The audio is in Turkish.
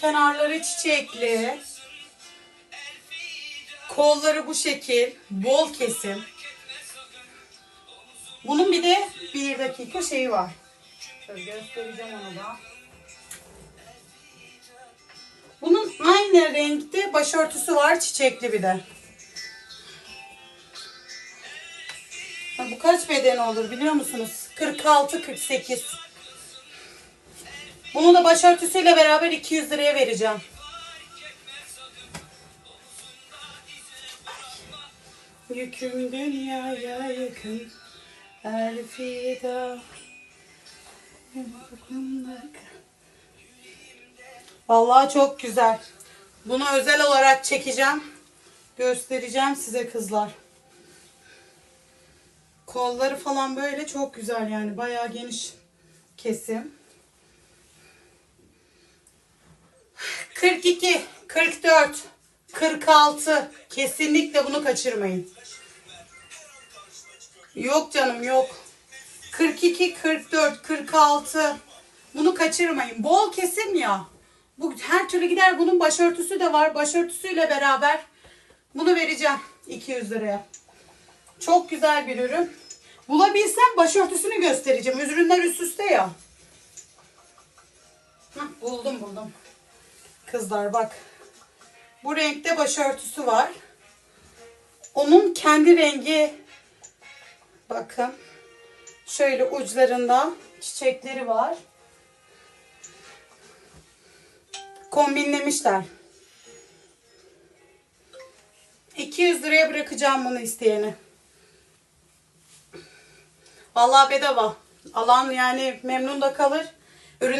kenarları çiçekli. Kolları bu şekil. Bol kesim. Bunun bir de bir dakika şeyi var. Şöyle göstereceğim onu da. Bunun aynı renkte başörtüsü var çiçekli bir de. Bu kaç beden olur biliyor musunuz? 46-48. Bunu da başörtüsüyle beraber 200 liraya vereceğim. Yüküm dünyaya yakın her fida Vallahi çok güzel. Bunu özel olarak çekeceğim. Göstereceğim size kızlar. Kolları falan böyle çok güzel yani. Bayağı geniş kesim. 42, 44, 46. Kesinlikle bunu kaçırmayın. Yok canım yok. 42, 44, 46. Bunu kaçırmayın. Bol kesim ya. Bu her türlü gider. Bunun başörtüsü de var. Başörtüsüyle beraber bunu vereceğim 200 liraya. Çok güzel bir ürün. Bulabilsem başörtüsünü göstereceğim. Ürünler üst üste ya. Hah, buldum buldum. Kızlar bak. Bu renkte başörtüsü var. Onun kendi rengi bakın. Şöyle uçlarında çiçekleri var. Kombinlemişler. 200 liraya bırakacağım bunu isteyene. Vallahi bedava. Alan yani memnun da kalır. Ürün